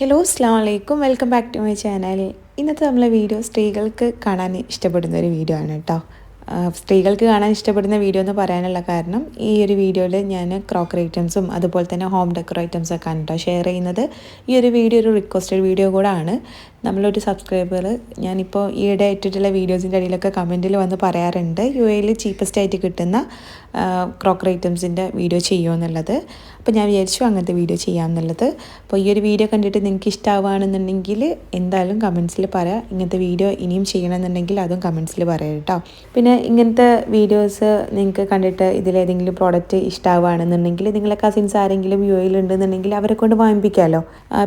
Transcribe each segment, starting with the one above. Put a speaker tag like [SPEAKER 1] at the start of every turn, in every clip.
[SPEAKER 1] Hello അസ്ലാം വലൈക്കും welcome back to my channel ഇന്നത്തെ നമ്മളെ വീഡിയോ സ്ത്രീകൾക്ക് കാണാൻ ഇഷ്ടപ്പെടുന്ന ഒരു വീഡിയോ ആണ് കേട്ടോ സ്ത്രീകൾക്ക് കാണാൻ ഇഷ്ടപ്പെടുന്ന വീഡിയോ എന്ന് പറയാനുള്ള കാരണം ഈ ഒരു വീഡിയോയിൽ ഞാൻ ക്രോക്കറി ഐറ്റംസും അതുപോലെ തന്നെ ഹോം ഡെക്കർ ഐറ്റംസൊക്കെ ആണ് കേട്ടോ ഷെയർ ചെയ്യുന്നത്. ഈ ഒരു വീഡിയോ ഒരു റിക്വസ്റ്റഡ് വീഡിയോ കൂടെ ആണ്. നമ്മളൊരു സബ്സ്ക്രൈബർ ഞാനിപ്പോൾ ഈയിടെ ഇട്ടിട്ടുള്ള വീഡിയോസിന്റെ അടിയിലൊക്കെ കമന്റിൽ വന്ന് പറയാറുണ്ട് യു എയിൽ ചീപ്പസ്റ്റ് ആയിട്ട് കിട്ടുന്ന ക്രോക്കറി ഐറ്റംസിന്റെ വീഡിയോ ചെയ്യുമോ എന്നുള്ളത്. അപ്പോൾ ഞാൻ വിചാരിച്ചു അങ്ങനത്തെ വീഡിയോ ചെയ്യാമെന്നുള്ളത് അപ്പോൾ ഈ ഒരു വീഡിയോ കണ്ടിട്ട് നിങ്ങൾക്ക് ഇഷ്ടമാവുകയാണെന്നുണ്ടെങ്കിൽ എന്തായാലും കമൻസിൽ പറയാം ഇങ്ങനത്തെ വീഡിയോ ഇനിയും ചെയ്യണമെന്നുണ്ടെങ്കിൽ അതും കമൻസിൽ പറയാം കേട്ടോ പിന്നെ ഇങ്ങനത്തെ വീഡിയോസ് നിങ്ങൾക്ക് കണ്ടിട്ട് ഇതിലേതെങ്കിലും പ്രോഡക്റ്റ് ഇഷ്ടമാവുകയാണെന്നുണ്ടെങ്കിൽ നിങ്ങളെ കസിൻസ് ആരെങ്കിലും യു എയിൽ ഉണ്ടെന്നുണ്ടെങ്കിൽ അവരെ കൊണ്ട് വാങ്ങിപ്പിക്കാമല്ലോ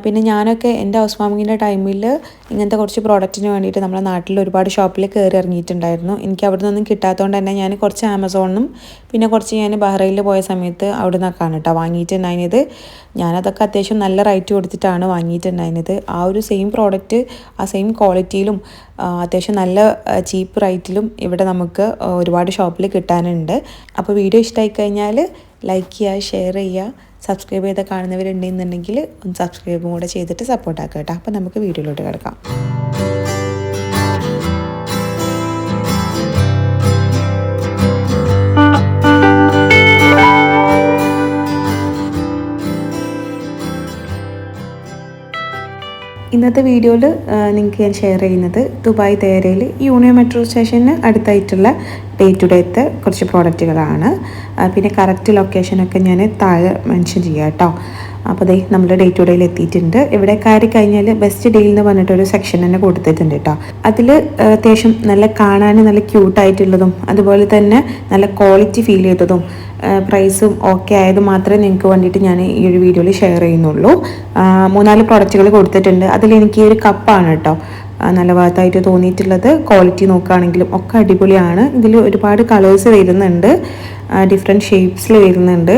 [SPEAKER 1] പിന്നെ ഞാനൊക്കെ എന്റെ ഹൗസ് വാമിങ്ങിന്റെ ടൈമിൽ ഇങ്ങനത്തെ കുറച്ച് പ്രോഡക്റ്റിന് വേണ്ടിയിട്ട് നമ്മുടെ നാട്ടിൽ ഒരുപാട് ഷോപ്പിൽ കയറി ഇറങ്ങിയിട്ടുണ്ടായിരുന്നു. എനിക്ക് അവിടെ നിന്നൊന്നും കിട്ടാത്തതുകൊണ്ട് തന്നെ ഞാൻ കുറച്ച് ആമസോണിനും പിന്നെ കുറച്ച് ഞാൻ ബഹ്റൈനിൽ പോയ സമയത്ത് അവിടെ നിന്നൊക്കെയാണ് കേട്ടോ വാങ്ങിയിട്ടുണ്ടായിരുന്നത്. ഞാനതൊക്കെ അത്യാവശ്യം നല്ല റേറ്റ് കൊടുത്തിട്ടാണ് വാങ്ങിയിട്ടുണ്ടായിരുന്നത്. ആ ഒരു സെയിം പ്രോഡക്റ്റ് ആ സെയിം ക്വാളിറ്റിയിലും അത്യാവശ്യം നല്ല ചീപ്പ് റേറ്റിലും ഇവിടെ നമുക്ക് ഒരുപാട് ഷോപ്പിൽ കിട്ടാനുണ്ട്. അപ്പോൾ വീഡിയോ ഇഷ്ടമായി കഴിഞ്ഞാൽ ലൈക്ക് ചെയ്യുക ഷെയർ ചെയ്യുക. സബ്സ്ക്രൈബ് ചെയ്ത് കാണുന്നവരുണ്ടെന്നുണ്ടെങ്കിൽ ഒന്ന് സബ്സ്ക്രൈബും കൂടെ ചെയ്തിട്ട് സപ്പോർട്ട് ആക്കുക കേട്ടോ. അപ്പോൾ നമുക്ക് വീഡിയോയിലോട്ട് കിടക്കാം. ഇന്നത്തെ വീഡിയോയിൽ നിങ്ങൾക്ക് ഞാൻ ഷെയർ ചെയ്യുന്നത് ദുബായ് തേരയിൽ യൂണിയൻ മെട്രോ സ്റ്റേഷന് അടുത്തായിട്ടുള്ള ഡേ ടു ഡേത്തെ കുറച്ച് പ്രോഡക്റ്റുകളാണ് പിന്നെ കറക്റ്റ് ലൊക്കേഷനൊക്കെ ഞാൻ താഴെ മെൻഷൻ ചെയ്യാം കേട്ടോ. അപ്പോൾ ദേ നമ്മൾ ഡേ ടു ഡേയിൽ എത്തിയിട്ടുണ്ട്. ഇവിടെ കയറി കഴിഞ്ഞാൽ ബെസ്റ്റ് ഡേയിൽ എന്ന് പറഞ്ഞിട്ടൊരു സെക്ഷൻ തന്നെ കൊടുത്തിട്ടുണ്ട് കേട്ടോ. അതിൽ അത്യാവശ്യം നല്ല കാണാൻ നല്ല ക്യൂട്ടായിട്ടുള്ളതും അതുപോലെ തന്നെ നല്ല ക്വാളിറ്റി ഫീൽ ചെയ്തതും പ്രൈസും ഓക്കെ ആയത് മാത്രമേ നിങ്ങൾക്ക് വേണ്ടിയിട്ട് ഞാൻ ഈ ഒരു വീഡിയോയിൽ ഷെയർ ചെയ്യുന്നുള്ളൂ. മൂന്നാൽ പ്രൊഡക്റ്റുകൾ കൊടുത്തിട്ടുണ്ട്. അതിൽ എനിക്ക് ഈ ഒരു കപ്പാണ് കേട്ടോ നല്ല ഭാഗത്തായിട്ട് തോന്നിയിട്ടുള്ളത്. ക്വാളിറ്റി നോക്കുകയാണെങ്കിലും ഒക്കെ അടിപൊളിയാണ്. ഇതിൽ ഒരുപാട് കളേഴ്സ് വരുന്നുണ്ട്. ഡിഫറെന്റ് ഷേപ്സിൽ വരുന്നുണ്ട്.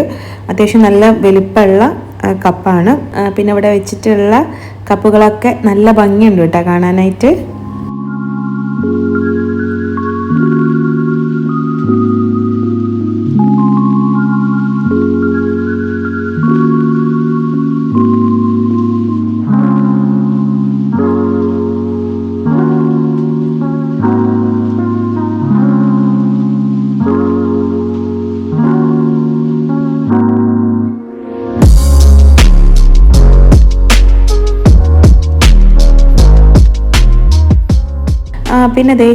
[SPEAKER 1] അത്യാവശ്യം നല്ല വലിപ്പമുള്ള കപ്പാണ് പിന്നെ ഇവിടെ വെച്ചിട്ടുള്ള കപ്പുകളൊക്കെ നല്ല ഭംഗിയുണ്ട് കേട്ടോ കാണാനായിട്ട്. പിന്നെ ദേ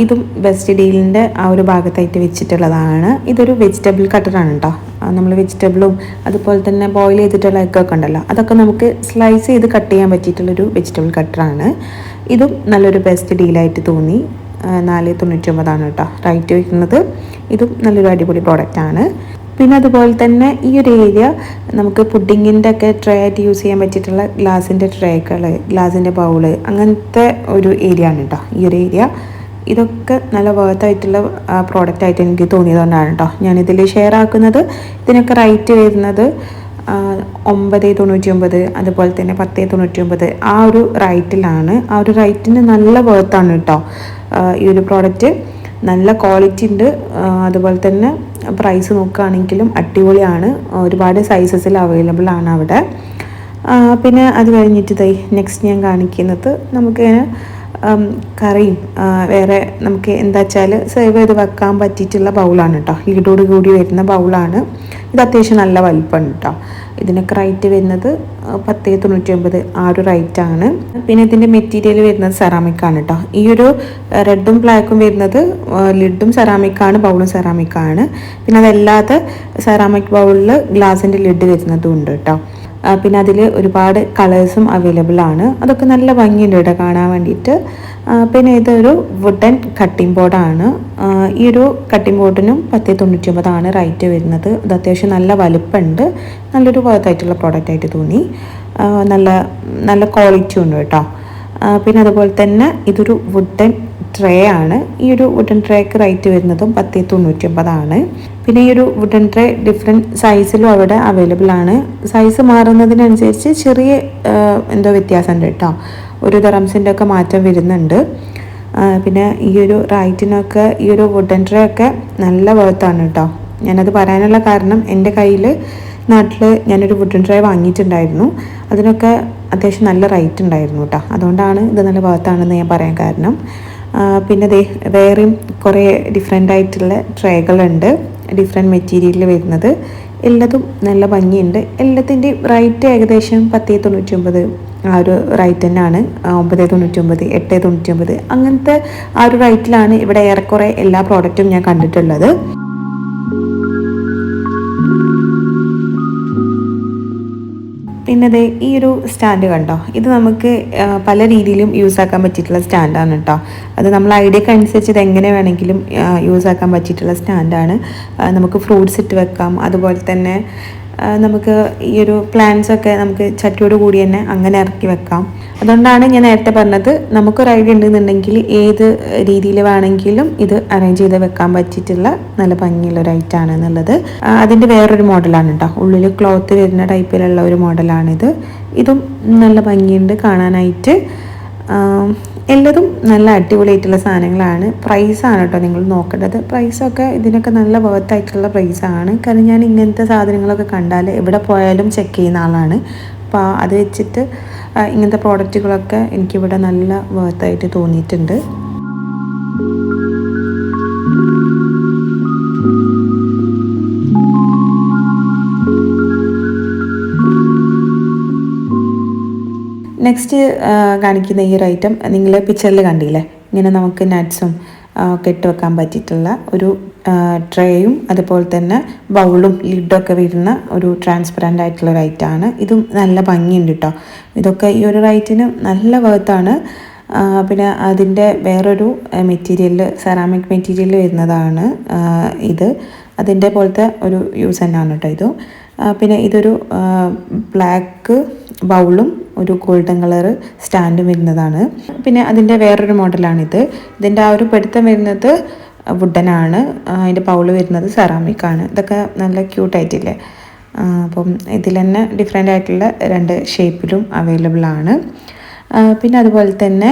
[SPEAKER 1] ഇതും വെസ്റ്റ് ഡീലിന്റെ ആ ഒരു ഭാഗത്തായിട്ട് വെച്ചിട്ടുള്ളതാണ്. ഇതൊരു വെജിറ്റബിൾ കട്ടറാണ് കേട്ടോ നമ്മൾ വെജിറ്റബിളും അതുപോലെ തന്നെ ബോയിൽ ചെയ്തിട്ടുള്ള എഗ്ഗൊക്കെ ഉണ്ടല്ലോ. അതൊക്കെ നമുക്ക് സ്ലൈസ് ചെയ്ത് കട്ട് ചെയ്യാൻ പറ്റിയിട്ടുള്ളൊരു വെജിറ്റബിൾ കട്ടറാണ് ഇതും നല്ലൊരു ബെസ്റ്റ് ഡീലായിട്ട് തോന്നി. നാല് തൊണ്ണൂറ്റി ഒമ്പതാണ് കേട്ടോ റൈറ്റ് വയ്ക്കുന്നത്. ഇതും നല്ലൊരു അടിപൊളി പ്രോഡക്റ്റാണ് പിന്നെ അതുപോലെ തന്നെ ഈ ഒരു ഏരിയ നമുക്ക് പുഡിങ്ങിന്റെ ഒക്കെ ട്രേ ആയിട്ട് യൂസ് ചെയ്യാൻ പറ്റിയിട്ടുള്ള ഗ്ലാസിന്റെ ട്രേകൾ ഗ്ലാസിന്റെ ബൗൾ അങ്ങനത്തെ ഒരു ഏരിയ ആണ് കേട്ടോ ഈ ഒരു ഏരിയ ഇതൊക്കെ നല്ല വേർത്തായിട്ടുള്ള പ്രോഡക്റ്റ് ആയിട്ട് എനിക്ക് തോന്നിയതുകൊണ്ടാണ് കേട്ടോ ഞാനിതിൽ ഷെയർ ആക്കുന്നത്. ഇതിനൊക്കെ റേറ്റ് വരുന്നത് ഒമ്പത് തൊണ്ണൂറ്റി ഒമ്പത് അതുപോലെ തന്നെ പത്ത് തൊണ്ണൂറ്റി ഒമ്പത് ആ ഒരു റൈറ്റിലാണ് ആ ഒരു റൈറ്റിന് നല്ല വേർത്താണ് കേട്ടോ ഈ ഒരു പ്രോഡക്റ്റ് നല്ല ക്വാളിറ്റി ഉണ്ട് അതുപോലെ തന്നെ പ്രൈസ് നോക്കുകയാണെങ്കിലും അടിപൊളിയാണ്. ഒരുപാട് സൈസസിൽ അവൈലബിൾ ആണ് അവിടെ. പിന്നെ അത് കഴിഞ്ഞിട്ട് തൈ നെക്സ്റ്റ് ഞാൻ കാണിക്കുന്നത് നമുക്ക് കറിയും വേറെ നമുക്ക് എന്താ വെച്ചാൽ സേവ് ചെയ്ത് വെക്കാൻ പറ്റിയിട്ടുള്ള ബൗളാണ് കേട്ടോ ലീഡോട് കൂടി വരുന്ന ബൗളാണ് ഇത് അത്യാവശ്യം നല്ല വലിപ്പമുണ്ട് കേട്ടോ ഇതിനൊക്കെ റൈറ്റ് വരുന്നത് പത്ത് തൊണ്ണൂറ്റി ഒമ്പത് ആ ഒരു റൈറ്റാണ് പിന്നെ ഇതിന്റെ മെറ്റീരിയൽ വരുന്നത് സെറാമിക് ആണ് കേട്ടോ ഈ ഒരു റെഡും ബ്ലാക്കും വരുന്നത് ലിഡും സെറാമിക് ആണ് ബൗളും സെറാമിക് ആണ്. പിന്നെ അതല്ലാതെ സെറാമിക് ബൗളിൽ ഗ്ലാസിന്റെ ലിഡ് വരുന്നതും ഉണ്ട് കേട്ടോ പിന്നെ അതിൽ ഒരുപാട് കളേഴ്സും അവൈലബിൾ ആണ്. അതൊക്കെ നല്ല ഭംഗിയുണ്ട് കേട്ടോ കാണാൻ വേണ്ടിയിട്ട്. പിന്നെ ഇതൊരു വുഡൻ കട്ടിംഗ് ബോർഡാണ് ഈ ഒരു കട്ടിംഗ് ബോർഡിനും പത്ത് തൊണ്ണൂറ്റി ഒമ്പതാണ് റൈറ്റ് വരുന്നത്. അത് അത്യാവശ്യം നല്ല വലുപ്പമുണ്ട് നല്ലൊരു വർത്തായിട്ടുള്ള പ്രോഡക്റ്റ് ആയിട്ട് തോന്നി. നല്ല നല്ല ക്വാളിറ്റി ഉണ്ട് കേട്ടോ. പിന്നെ അതുപോലെ തന്നെ ഇതൊരു വുഡൻ ട്രേ ആണ്. ഈ ഒരു വുഡൻ ട്രേക്ക് റൈറ്റ് വരുന്നതും പത്ത് തൊണ്ണൂറ്റി ഒമ്പതാണ് പിന്നെ ഈ ഒരു വുഡൻ ട്രേ ഡിഫറെന്റ് സൈസിലും അവിടെ അവൈലബിൾ ആണ്. സൈസ് മാറുന്നതിനനുസരിച്ച് ചെറിയ എന്തോ വ്യത്യാസമുണ്ട് കേട്ടോ. ഒരു ദറംസിന്റെ ഒക്കെ മാറ്റം വരുന്നുണ്ട്. പിന്നെ ഈ ഒരു റൈറ്റിനൊക്കെ ഈ ഒരു വുഡൻ ട്രേ ഒക്കെ നല്ല വേർത്താണ് കേട്ടോ ഞാനത് പറയാനുള്ള കാരണം എന്റെ കയ്യിൽ നാട്ടിൽ ഞാനൊരു വുഡൻ ട്രേ വാങ്ങിയിട്ടുണ്ടായിരുന്നു. അതിനൊക്കെ അത്യാവശ്യം നല്ല റൈറ്റ് ഉണ്ടായിരുന്നു കേട്ടോ അതുകൊണ്ടാണ് ഇത് നല്ല ഭാഗത്താണെന്ന് ഞാൻ പറയാൻ കാരണം. പിന്നെ ദേ വേറെയും കുറേ ഡിഫറെന്റ് ആയിട്ടുള്ള ട്രേകളുണ്ട് ഡിഫറെന്റ് മെറ്റീരിയലിൽ വരുന്നത്. എല്ലാതും നല്ല ഭംഗിയുണ്ട്. എല്ലാത്തിന്റെയും റൈറ്റ് ഏകദേശം പത്തേ തൊണ്ണൂറ്റി ഒമ്പത് ആ ഒരു റൈറ്റ് തന്നെയാണ്. ഒമ്പത് തൊണ്ണൂറ്റി ഒമ്പത് എട്ട് തൊണ്ണൂറ്റി ഒമ്പത് അങ്ങനത്തെ ആ ഒരു റൈറ്റിലാണ് ഇവിടെ ഏറെക്കുറെ എല്ലാ പ്രോഡക്റ്റും ഞാൻ കണ്ടിട്ടുള്ളത്. പിന്നെ ഈ ഒരു സ്റ്റാൻഡ് കണ്ടോ? ഇത് നമുക്ക് പല രീതിയിലും യൂസ് ആക്കാൻ പറ്റിയിട്ടുള്ള സ്റ്റാൻഡാണ് കേട്ടോ അത് നമ്മൾ ഐഡിയക്ക് അനുസരിച്ച് ഇത് എങ്ങനെ വേണമെങ്കിലും യൂസ് ആക്കാൻ പറ്റിയിട്ടുള്ള സ്റ്റാൻഡാണ് നമുക്ക് ഫ്രൂട്ട്സ് ഇട്ട് വെക്കാം. അതുപോലെ തന്നെ നമുക്ക് ഈ ഒരു പ്ലാന്റ്സ് ഒക്കെ നമുക്ക് ചട്ടിയോട് കൂടി തന്നെ അങ്ങനെ ഇറക്കി വെക്കാം. അതുകൊണ്ടാണ് ഞാൻ നേരത്തെ പറഞ്ഞത് നമുക്കൊരു ഐഡിയ ഉണ്ടെന്നുണ്ടെങ്കിൽ ഏത് രീതിയിൽ വേണമെങ്കിലും ഇത് അറേഞ്ച് ചെയ്ത് വെക്കാൻ പറ്റിയിട്ടുള്ള നല്ല ഭംഗിയുള്ള ഒരു ഐറ്റാണ് എന്നുള്ളത്. അതിന്റെ വേറൊരു മോഡലാണ് കേട്ടോ ഉള്ളിൽ ക്ലോത്ത് വരുന്ന ടൈപ്പിലുള്ള ഒരു മോഡലാണിത് ഇതും നല്ല ഭംഗിയുണ്ട് കാണാനായിട്ട്. എല്ലാതും നല്ല അടിപൊളിയായിട്ടുള്ള സാധനങ്ങളാണ്. പ്രൈസാണ് കേട്ടോ നിങ്ങൾ നോക്കേണ്ടത്. പ്രൈസൊക്കെ ഇതിനൊക്കെ നല്ല വർത്തായിട്ടുള്ള പ്രൈസാണ് കാരണം ഞാൻ ഇങ്ങനത്തെ സാധനങ്ങളൊക്കെ കണ്ടാൽ എവിടെ പോയാലും ചെക്ക് ചെയ്യുന്ന ആളാണ്. അപ്പോൾ അത് വെച്ചിട്ട് ഇങ്ങനത്തെ പ്രോഡക്റ്റുകളൊക്കെ എനിക്കിവിടെ നല്ല വർത്തായിട്ട് തോന്നിയിട്ടുണ്ട്. നെക്സ്റ്റ് കാണിക്കുന്ന ഈ ഒരു ഐറ്റം നിങ്ങൾ പിക്ചറിൽ കണ്ടില്ലേ? ഇങ്ങനെ നമുക്ക് നട്ട്സും ഒക്കെ ഇട്ട് വെക്കാൻ പറ്റിയിട്ടുള്ള ഒരു ട്രേയും അതുപോലെ തന്നെ ബൗളും ലിഡൊക്കെ വരുന്ന ഒരു ട്രാൻസ്പെറന്റ് ആയിട്ടുള്ള റൈറ്റാണ് ഇതും നല്ല ഭംഗിയുണ്ട് കേട്ടോ ഇതൊക്കെ ഈ ഒരു റൈറ്റിന് നല്ല വേർത്താണ് പിന്നെ അതിന്റെ വേറൊരു മെറ്റീരിയൽ സെറാമിക് മെറ്റീരിയൽ വരുന്നതാണ് ഇത്. അതിന്റെ പോലത്തെ ഒരു യൂസ് തന്നെയാണ് കേട്ടോ ഇതും. പിന്നെ ഇതൊരു ബ്ലാക്ക് ബൗളും ഒരു ഗോൾഡൻ കളർ സ്റ്റാൻഡും വരുന്നതാണ്. പിന്നെ അതിന്റെ വേറൊരു മോഡലാണിത്. ഇതിന്റെ ആ ഒരു പിടുത്തം വരുന്നത് വുഡനാണ്. അതിന്റെ പൗൾ വരുന്നത് സെറാമിക് ആണ് ഇതൊക്കെ നല്ല ക്യൂട്ടായിട്ടില്ലേ? അപ്പം ഇതിൽ തന്നെ ഡിഫറെന്റ് ആയിട്ടുള്ള രണ്ട് ഷേപ്പിലും അവൈലബിൾ ആണ്. പിന്നെ അതുപോലെ തന്നെ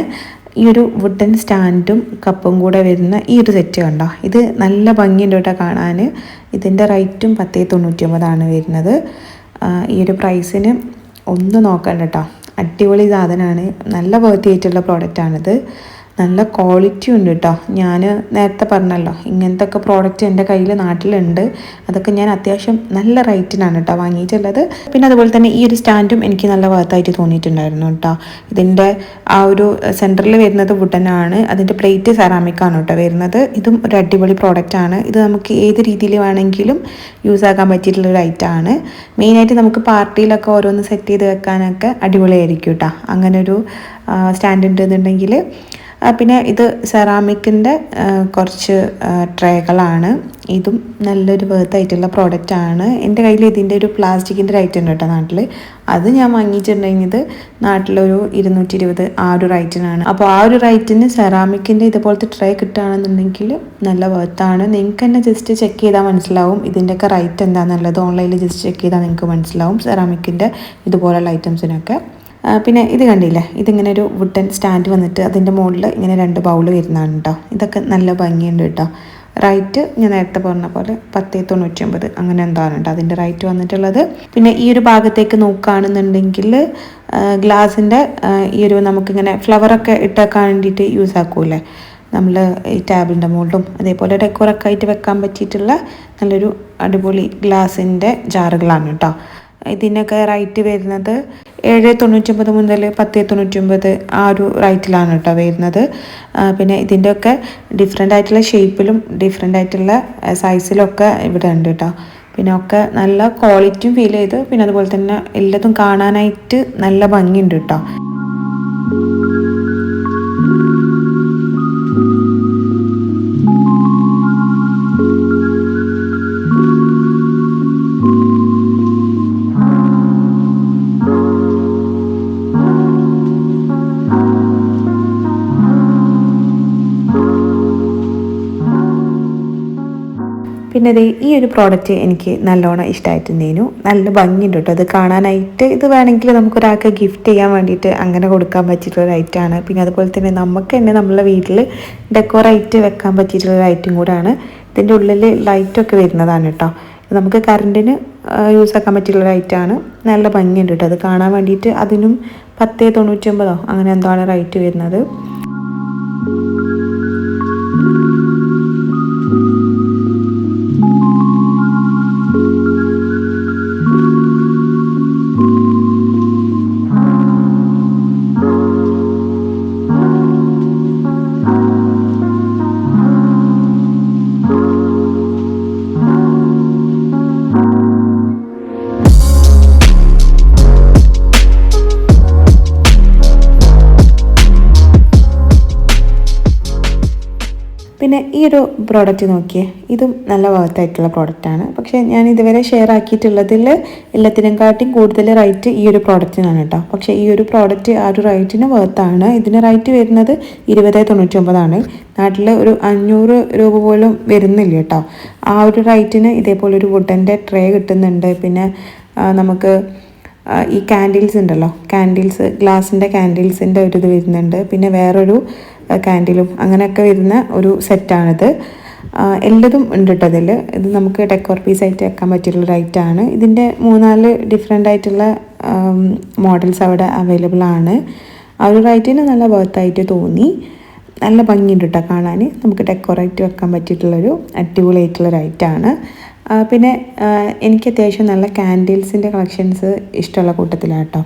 [SPEAKER 1] ഈ ഒരു വുഡൻ സ്റ്റാൻഡും കപ്പും കൂടെ വരുന്ന ഈ ഒരു സെറ്റ് കണ്ടോ? ഇത് നല്ല ഭംഗിയുണ്ട് കേട്ടോ കാണാൻ. ഇതിന്റെ റേറ്റും പത്തേ തൊണ്ണൂറ്റി ഒമ്പതാണ് വരുന്നത് ഈ ഒരു പ്രൈസിന് ഒന്നും നോക്കണ്ട കേട്ടോ അടിപൊളി സാധനമാണ് നല്ല വേർത്തി ആയിട്ടുള്ള പ്രോഡക്റ്റാണിത് നല്ല ക്വാളിറ്റി ഉണ്ട് കേട്ടോ ഞാൻ നേരത്തെ പറഞ്ഞല്ലോ ഇങ്ങനത്തെ ഒക്കെ പ്രോഡക്റ്റ് എന്റെ കയ്യിൽ നാട്ടിലുണ്ട്. അതൊക്കെ ഞാൻ അത്യാവശ്യം നല്ല റേറ്റിനാണ് കേട്ടോ വാങ്ങിയിട്ടുള്ളത്. പിന്നെ അതുപോലെ തന്നെ ഈ ഒരു സ്റ്റാൻഡും എനിക്ക് നല്ല വർത്തായിട്ട് തോന്നിയിട്ടുണ്ടായിരുന്നു കേട്ടോ ഇതിന്റെ ആ ഒരു സെന്ററിൽ വരുന്നത് വുഡനാണ് അതിന്റെ പ്ലേറ്റ് സെറാമിക്കാണ് കേട്ടോ വരുന്നത്. ഇതും ഒരു അടിപൊളി പ്രോഡക്റ്റാണ് ഇത് നമുക്ക് ഏത് രീതിയിൽ വേണമെങ്കിലും യൂസ് ആക്കാൻ പറ്റിയിട്ടുള്ള ഒരു ഐറ്റമാണ് മെയിനായിട്ട് നമുക്ക് പാർട്ടിയിലൊക്കെ ഓരോന്ന് സെറ്റ് ചെയ്ത് വെക്കാനൊക്കെ അടിപൊളിയായിരിക്കും കേട്ടോ അങ്ങനെ ഒരു സ്റ്റാൻഡ് ഉണ്ടെന്നുണ്ടെങ്കിൽ പിന്നെ ഇത് സെറാമിക്കിന്റെ കുറച്ച് ട്രേകളാണ്. ഇതും നല്ലൊരു വേർത്തായിട്ടുള്ള പ്രോഡക്റ്റാണ് എന്റെ കയ്യിൽ ഇതിന്റെ ഒരു പ്ലാസ്റ്റിക്കിന്റെ റൈറ്റ് ഉണ്ട് കേട്ടോ നാട്ടിൽ അത് ഞാൻ വാങ്ങിച്ചിട്ടുണ്ടെങ്കിൽ നാട്ടിലൊരു ഇരുന്നൂറ്റി ഇരുപത് ആ ഒരു റൈറ്റിനാണ് അപ്പോൾ ആ ഒരു റൈറ്റിന് സെറാമിക്കിന്റെ ഇതുപോലത്തെ ട്രേ കിട്ടുകയാണെന്നുണ്ടെങ്കിൽ നല്ല വേർത്താണ് നിങ്ങൾക്ക് തന്നെ ജസ്റ്റ് ചെക്ക് ചെയ്താൽ മനസ്സിലാവും ഇതിന്റെയൊക്കെ റൈറ്റ് എന്താണെന്നുള്ളത് ഓൺലൈനിൽ ജസ്റ്റ് ചെക്ക് ചെയ്താൽ നിങ്ങൾക്ക് മനസ്സിലാവും സെറാമിക്കിന്റെ ഇതുപോലുള്ള ഐറ്റംസിനൊക്കെ പിന്നെ ഇത് കണ്ടില്ലേ? ഇതിങ്ങനെ ഒരു വുഡൻ സ്റ്റാൻഡ് വന്നിട്ട് അതിന്റെ മുകളിൽ ഇങ്ങനെ രണ്ട് ബൗൾ വരുന്നതാണ് കേട്ടോ ഇതൊക്കെ നല്ല ഭംഗിയുണ്ട് കേട്ടോ റൈറ്റ് ഞാൻ നേരത്തെ പറഞ്ഞ പോലെ പത്തേ തൊണ്ണൂറ്റി ഒമ്പത് അങ്ങനെ എന്താണ് കേട്ടോ അതിന്റെ റൈറ്റ് വന്നിട്ടുള്ളത്. പിന്നെ ഈ ഒരു ഭാഗത്തേക്ക് നോക്കുകയാണെന്നുണ്ടെങ്കിൽ ഗ്ലാസിന്റെ ഈ ഒരു നമുക്കിങ്ങനെ ഫ്ലവറൊക്കെ ഇട്ടേക്കാൻ വേണ്ടിയിട്ട് യൂസ് ആക്കൂലേ നമ്മൾ ഈ ടേബിളിന്റെ മുകളിലും അതേപോലെ ഡെക്കോറൊക്കെ ആയിട്ട് വെക്കാൻ പറ്റിയിട്ടുള്ള നല്ലൊരു അടിപൊളി ഗ്ലാസിന്റെ ജാറുകളാണ് കേട്ടോ ഇതിനൊക്കെ റേറ്റ് വരുന്നത് ഏഴ് തൊണ്ണൂറ്റൊമ്പത് മുതൽ പത്ത് തൊണ്ണൂറ്റൊമ്പത് ആ ഒരു റേറ്റിലാണ് കേട്ടോ വരുന്നത്. പിന്നെ ഇതിന്റെയൊക്കെ ഡിഫറെന്റ് ആയിട്ടുള്ള ഷേപ്പിലും ഡിഫറെന്റ് ആയിട്ടുള്ള സൈസിലൊക്കെ ഇവിടെ ഉണ്ട് കേട്ടോ. പിന്നെ ഒക്കെ നല്ല ക്വാളിറ്റിയും ഫീൽ ചെയ്ത് പിന്നെ അതുപോലെ തന്നെ എല്ലാതും കാണാനായിട്ട് നല്ല ഭംഗിയുണ്ട് കേട്ടോ. പിന്നെ ഈ ഒരു പ്രോഡക്റ്റ് എനിക്ക് നല്ലോണം ഇഷ്ടമായിട്ടുണ്ടേനു നല്ല ഭംഗിയുണ്ട് കേട്ടോ അത് കാണാനായിട്ട് ഇത് വേണമെങ്കിൽ നമുക്ക് ഒരാൾക്ക് ഗിഫ്റ്റ് ചെയ്യാൻ വേണ്ടിയിട്ട് അങ്ങനെ കൊടുക്കാൻ പറ്റിയിട്ടുള്ള ഒരു ഐറ്റമാണ് പിന്നെ അതുപോലെ തന്നെ നമുക്ക് തന്നെ നമ്മളെ വീട്ടിൽ ഡെക്കോറായിട്ട് വെക്കാൻ പറ്റിയിട്ടുള്ള ഒരു ഐറ്റം കൂടാണ്. ഇതിന്റെ ഉള്ളിൽ ലൈറ്റൊക്കെ വരുന്നതാണ് കേട്ടോ നമുക്ക് കറണ്ടിന് യൂസ് ആക്കാൻ പറ്റിയുള്ള റൈറ്റാണ് നല്ല ഭംഗിയുണ്ട് കേട്ടോ അത് കാണാൻ വേണ്ടിയിട്ട് അതിനും പത്ത് തൊണ്ണൂറ്റൊമ്പതോ അങ്ങനെ എന്തോ ആണ് റൈറ്റ് വരുന്നത്. പിന്നെ ഈ ഒരു പ്രോഡക്റ്റ് നോക്കിയേ ഇതും നല്ല വർത്തായിട്ടുള്ള പ്രോഡക്റ്റാണ് പക്ഷേ ഞാൻ ഇതുവരെ ഷെയർ ആക്കിയിട്ടുള്ളതിൽ എല്ലാത്തിനും കാട്ടിയും കൂടുതൽ റൈറ്റ് ഈ ഒരു പ്രോഡക്റ്റിനാണ് കേട്ടോ പക്ഷേ ഈ ഒരു പ്രോഡക്റ്റ് ആ ഒരു റൈറ്റിന് വർത്താണ് ഇതിന് റൈറ്റ് വരുന്നത് ഇരുപത് തൊണ്ണൂറ്റൊമ്പതാണ് നാട്ടിൽ ഒരു അഞ്ഞൂറ് രൂപ പോലും വരുന്നില്ല കേട്ടോ ആ ഒരു റൈറ്റിന് ഇതേപോലെ ഒരു വുഡന്റെ ട്രേ കിട്ടുന്നുണ്ട്. പിന്നെ നമുക്ക് ഈ കാൻഡിൽസ് ഉണ്ടല്ലോ. കാൻഡിൽസ് ഗ്ലാസിന്റെ കാൻഡിൽസിന്റെ ഒരു ഇത് വരുന്നുണ്ട്. പിന്നെ വേറൊരു കാൻഡിലും അങ്ങനെയൊക്കെ വരുന്ന ഒരു സെറ്റാണിത് എല്ലതും ഉണ്ട് കേട്ടോ അതിൽ ഇത് നമുക്ക് ഡെക്കോർ പീസ് ആയിട്ട് വെക്കാൻ പറ്റിയുള്ള റൈറ്റാണ് ഇതിന്റെ മൂന്നാൽ ഡിഫറെന്റ് ആയിട്ടുള്ള മോഡൽസ് അവിടെ അവൈലബിൾ ആണ്. ആ ഒരു റൈറ്റിന് നല്ല വർത്തായിട്ട് തോന്നി. നല്ല ഭംഗിയുണ്ട് കേട്ടോ കാണാൻ. നമുക്ക് ഡെക്കോറേറ്റ് വെക്കാൻ പറ്റിയിട്ടുള്ളൊരു അടിപൊളിയായിട്ടുള്ള റൈറ്റാണ് പിന്നെ എനിക്ക് അത്യാവശ്യം നല്ല കാൻഡിൽസിന്റെ കളക്ഷൻസ് ഇഷ്ടമുള്ള കൂട്ടത്തിലാണ് കേട്ടോ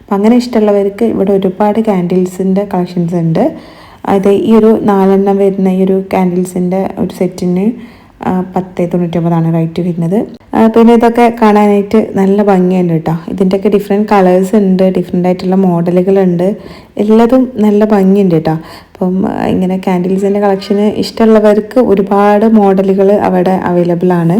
[SPEAKER 1] അപ്പം അങ്ങനെ ഇഷ്ടമുള്ളവർക്ക് ഇവിടെ ഒരുപാട് കാൻഡിൽസിന്റെ കളക്ഷൻസ് ഉണ്ട്. അത് ഈ ഒരു നാലെണ്ണം വരുന്ന ഈ ഒരു ക്യാൻഡിൽസിന്റെ ഒരു സെറ്റിന് പത്ത് തൊണ്ണൂറ്റൊമ്പതാണ് റേറ്റ് വരുന്നത്. പിന്നെ ഇതൊക്കെ കാണാനായിട്ട് നല്ല ഭംഗിയുണ്ട് കേട്ടോ. ഇതിന്റെയൊക്കെ ഡിഫറെന്റ് കളേഴ്സ് ഉണ്ട് ഡിഫറെന്റ് ആയിട്ടുള്ള മോഡലുകളുണ്ട്. എല്ലാതും നല്ല ഭംഗിയുണ്ട് കേട്ടോ. അപ്പം ഇങ്ങനെ ക്യാൻഡിൽസിന്റെ കളക്ഷന് ഇഷ്ടമുള്ളവർക്ക് ഒരുപാട് മോഡലുകൾ അവിടെ അവൈലബിൾ ആണ്.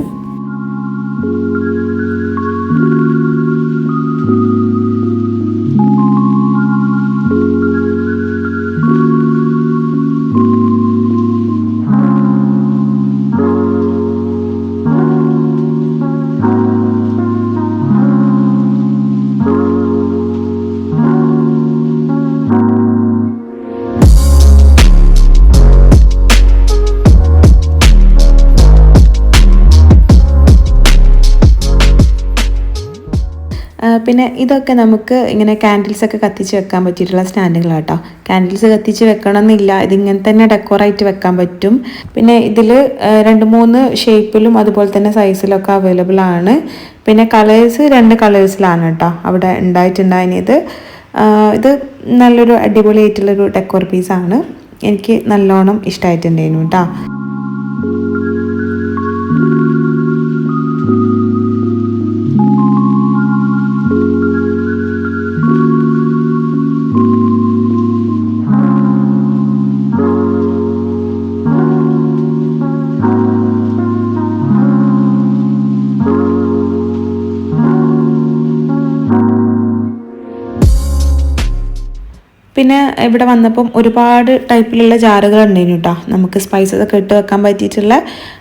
[SPEAKER 1] പിന്നെ ഇതൊക്കെ നമുക്ക് ഇങ്ങനെ കാൻഡിൽസ് ഒക്കെ കത്തിച്ച് വെക്കാൻ പറ്റിയിട്ടുള്ള സ്റ്റാൻഡുകളാണ് കേട്ടോ കാൻഡിൽസ് കത്തിച്ച് വെക്കണമെന്നില്ല. ഇതിങ്ങനെ തന്നെ ഡെക്കോറായിട്ട് വെക്കാൻ പറ്റും. പിന്നെ ഇതിൽ രണ്ട് മൂന്ന് ഷേപ്പിലും അതുപോലെ തന്നെ സൈസിലൊക്കെ അവൈലബിൾ ആണ്. പിന്നെ കളേഴ്സ് രണ്ട് കളേഴ്സിലാണ് കേട്ടോ അവിടെ ഉണ്ടായിട്ടുണ്ടായത് ഇത് നല്ലൊരു അടിപൊളി അടിപൊളിയായിട്ടുള്ളൊരു ഡെക്കോർ പീസാണ് എനിക്ക് നല്ലോണം ഇഷ്ടമായിട്ടുണ്ടായിരുന്നു കേട്ടോ പിന്നെ ഇവിടെ വന്നപ്പം ഒരുപാട് ടൈപ്പിലുള്ള ജാറുകൾ ഉണ്ടായിരുന്നു കേട്ടോ നമുക്ക് സ്പൈസസ് ഒക്കെ ഇട്ട് വെക്കാൻ പറ്റിയിട്ടുള്ള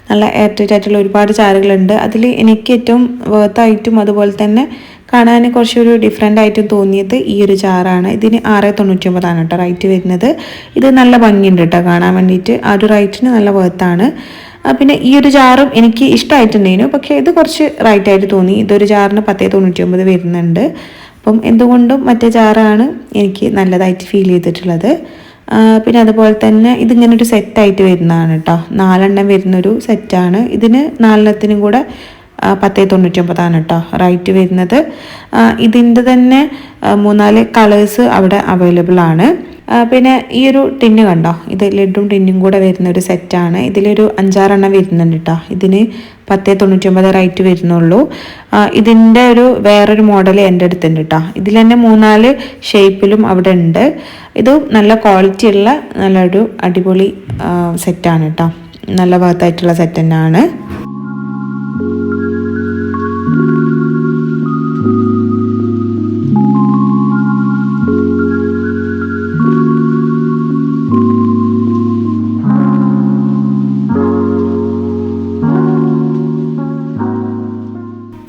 [SPEAKER 1] നല്ല എയർ ടൈറ്റ് ആയിട്ടുള്ള ഒരുപാട് ജാറുകളുണ്ട്. അതിൽ എനിക്ക് ഏറ്റവും വേർത്തായിട്ടും അതുപോലെ തന്നെ കാണാൻ കുറച്ചൊരു ഡിഫറെന്റ് ആയിട്ടും തോന്നിയത് ഈ ഒരു ജാറാണ്. ഇതിന് ആറ് തൊണ്ണൂറ്റി ഒമ്പതാണ് കേട്ടോ റൈറ്റ് വരുന്നത്. ഇത് നല്ല ഭംഗിയുണ്ട് കേട്ടോ കാണാൻ വേണ്ടിയിട്ട്. ആ ഒരു റൈറ്റിന് നല്ല വേർത്താണ് പിന്നെ ഈ ഒരു ജാറും എനിക്ക് ഇഷ്ടമായിട്ടുണ്ടായിരുന്നു പക്ഷേ ഇത് കുറച്ച് റൈറ്റായിട്ട് തോന്നി. ഇതൊരു ജാറിന് പത്തേ തൊണ്ണൂറ്റി ഒമ്പത് വരുന്നുണ്ട്. അപ്പം എന്തുകൊണ്ടും മറ്റേ ചാറാണ് എനിക്ക് നല്ലതായിട്ട് ഫീൽ ചെയ്തിട്ടുള്ളത്. പിന്നെ അതുപോലെ തന്നെ ഇതിങ്ങനെ ഒരു സെറ്റായിട്ട് വരുന്നതാണ് കേട്ടോ നാലെണ്ണം വരുന്നൊരു സെറ്റാണ് ഇതിന് നാലെണ്ണത്തിനും കൂടെ പത്തേ തൊണ്ണൂറ്റൊമ്പതാണ് കേട്ടോ റൈറ്റ് വരുന്നത്. ഇതിന്റെ തന്നെ മൂന്നാൽ കളേഴ്സ് അവിടെ അവൈലബിൾ ആണ്. പിന്നെ ഈ ഒരു ടിന്ന് കണ്ടോ? ഇത് ലഡും ടിന്നും കൂടെ വരുന്ന ഒരു സെറ്റാണ് ഇതിലൊരു അഞ്ചാറെണ്ണം വരുന്നുണ്ട് കേട്ടോ ഇതിന് പത്ത് തൊണ്ണൂറ്റൊമ്പത് റൈറ്റ് വരുന്നുള്ളൂ. ഇതിന്റെ ഒരു വേറൊരു മോഡൽ എന്റെ അടുത്തുണ്ട് കേട്ടോ ഇതിൽ തന്നെ മൂന്നാൽ ഷേപ്പിലും അവിടെ ഉണ്ട്. ഇത് നല്ല ക്വാളിറ്റി ഉള്ള നല്ലൊരു അടിപൊളി സെറ്റാണ് കേട്ടോ നല്ല ഭാഗത്തായിട്ടുള്ള സെറ്റ് തന്നെയാണ്.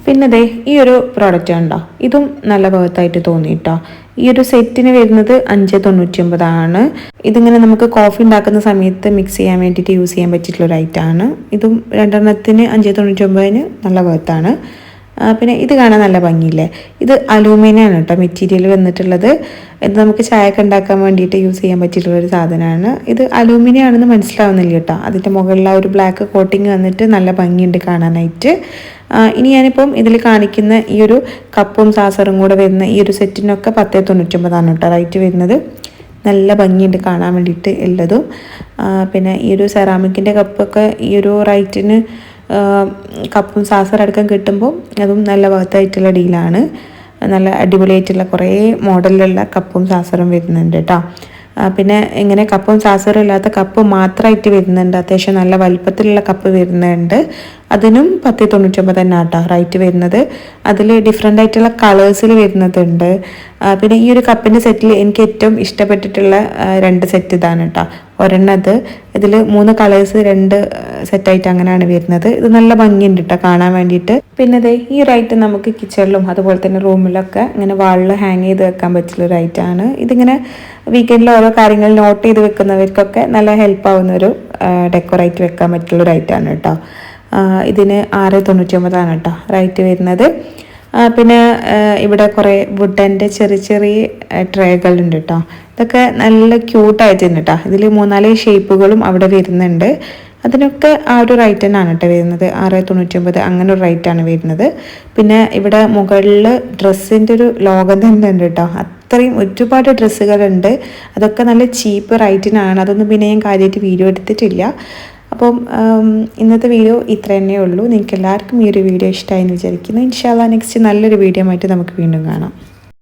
[SPEAKER 1] പിന്നെ ദേ ഈ ഒരു പ്രോഡക്റ്റ് ഉണ്ടോ ഇതും നല്ല ഭാഗത്തായിട്ട് തോന്നി കേട്ടോ ഈ ഒരു സെറ്റിന് വരുന്നത് അഞ്ച് തൊണ്ണൂറ്റി ഒമ്പതാണ് ഇതിങ്ങനെ നമുക്ക് കോഫി ഉണ്ടാക്കുന്ന സമയത്ത് മിക്സ് ചെയ്യാൻ വേണ്ടിയിട്ട് യൂസ് ചെയ്യാൻ പറ്റിയിട്ടുള്ള ഒരു ഐറ്റമാണ് ഇതും രണ്ടെണ്ണത്തിന് അഞ്ച് തൊണ്ണൂറ്റി ഒമ്പതിന് നല്ല ഭാഗത്താണ് പിന്നെ ഇത് കാണാൻ നല്ല ഭംഗിയില്ലേ? ഇത് അലൂമിനിയാണ് കേട്ടോ മെറ്റീരിയൽ വന്നിട്ടുള്ളത്. ഇത് നമുക്ക് ചായയൊക്കെ ഉണ്ടാക്കാൻ വേണ്ടിയിട്ട് യൂസ് ചെയ്യാൻ പറ്റിയിട്ടുള്ള ഒരു സാധനമാണ്. ഇത് അലൂമിനിയം ആണെന്ന് മനസ്സിലാവുന്നില്ല കേട്ടോ. അതിന്റെ മുകളിൽ ആ ഒരു ബ്ലാക്ക് കോട്ടിങ് വന്നിട്ട് നല്ല ഭംഗിയുണ്ട് കാണാനായിട്ട്. ഇനി ഞാനിപ്പം ഇതിൽ കാണിക്കുന്ന ഈ ഒരു കപ്പും സാസറും കൂടെ വരുന്ന ഈ ഒരു സെറ്റിനൊക്കെ പത്തേ തൊണ്ണൂറ്റൊമ്പതാണ് കേട്ടോ റൈറ്റ് വരുന്നത്. നല്ല ഭംഗിയുണ്ട് കാണാൻ വേണ്ടിയിട്ട് ഉള്ളതും. പിന്നെ ഈ ഒരു സെറാമിക്കിന്റെ കപ്പൊക്കെ ഈ ഒരു റൈറ്റിന് കപ്പും സാസറടക്കം കിട്ടുമ്പോൾ അതും നല്ല ഭാഗത്തായിട്ടുള്ള ഡീലാണ് നല്ല അടിപൊളിയായിട്ടുള്ള കുറേ മോഡലിലുള്ള കപ്പും സാസറും വരുന്നുണ്ട് കേട്ടോ പിന്നെ ഇങ്ങനെ കപ്പും സാസറും ഇല്ലാത്ത കപ്പ് മാത്രമായിട്ട് വരുന്നുണ്ട്. അത്യാവശ്യം നല്ല വലുപ്പത്തിലുള്ള കപ്പ് വരുന്നുണ്ട്. അതിനും പത്ത് തൊണ്ണൂറ്റൊമ്പത് തന്നെ ആട്ടോ റൈറ്റ് വരുന്നത്. അതിൽ ഡിഫറെന്റ് ആയിട്ടുള്ള കളേഴ്സിൽ വരുന്നതുണ്ട്. പിന്നെ ഈ ഒരു കപ്പിന്റെ സെറ്റിൽ എനിക്ക് ഏറ്റവും ഇഷ്ടപ്പെട്ടിട്ടുള്ള രണ്ട് സെറ്റ് ഇതാണ് കേട്ടോ ഒരെണ്ണത്. ഇതിൽ മൂന്ന് കളേഴ്സ് രണ്ട് സെറ്റായിട്ട് അങ്ങനെയാണ് വരുന്നത്. ഇത് നല്ല ഭംഗിയുണ്ട് കേട്ടോ കാണാൻ വേണ്ടിയിട്ട്. പിന്നെ ദേ ഈ ഐറ്റം നമുക്ക് കിച്ചണിലും അതുപോലെ തന്നെ റൂമിലൊക്കെ ഇങ്ങനെ വാളിൽ ഹാങ് ചെയ്ത് വെക്കാൻ പറ്റുന്ന ഒരു ഐറ്റമാണ് ഇതിങ്ങനെ വീക്കെൻഡിൽ ഓരോ കാര്യങ്ങൾ നോട്ട് ചെയ്ത് വെക്കുന്നവർക്കൊക്കെ നല്ല ഹെൽപ്പ് ആവുന്ന ഒരു ഡെക്കോറേറ്റ് വെക്കാൻ പറ്റുള്ള ഒരു ഐറ്റമാണ് കേട്ടോ ഇതിന് ആറ് തൊണ്ണൂറ്റി ഒമ്പതാണ് കേട്ടോ റേറ്റ് വരുന്നത്. പിന്നെ ഇവിടെ കുറേ വുഡന്റെ ചെറിയ ചെറിയ ട്രേകളുണ്ട് കേട്ടോ. ഇതൊക്കെ നല്ല ക്യൂട്ടായിട്ടുണ്ട് കേട്ടോ. ഇതിൽ മൂന്നാൽ ഷേപ്പുകളും അവിടെ വരുന്നുണ്ട്. അതിനൊക്കെ ആ ഒരു റേറ്റ് തന്നെയാണ് കേട്ടോ വരുന്നത്. ആറ് തൊണ്ണൂറ്റി ഒമ്പത് അങ്ങനെ ഒരു റേറ്റാണ് വരുന്നത്. പിന്നെ ഇവിടെ മുകളിൽ ഡ്രസ്സിന്റെ ഒരു ലോകം തന്നെ ഉണ്ട് കേട്ടോ. അത്രയും ഒരുപാട് ഡ്രസ്സുകളുണ്ട് അതൊക്കെ നല്ല ചീപ്പ് റേറ്റിനാണ് അതൊന്നും പിന്നെ ഞാൻ കാര്യമായിട്ട് വീഡിയോ എടുത്തിട്ടില്ല. അപ്പം ഇന്നത്തെ വീഡിയോ ഇത്ര തന്നെ ഉള്ളൂ. നിങ്ങൾക്ക് എല്ലാവർക്കും ഈ ഒരു വീഡിയോ ഇഷ്ടമായി എന്ന് വിചാരിക്കുന്നു ഇൻഷാല്ല നെക്സ്റ്റ് നല്ലൊരു വീഡിയോ ആയിട്ട് നമുക്ക് വീണ്ടും കാണാം.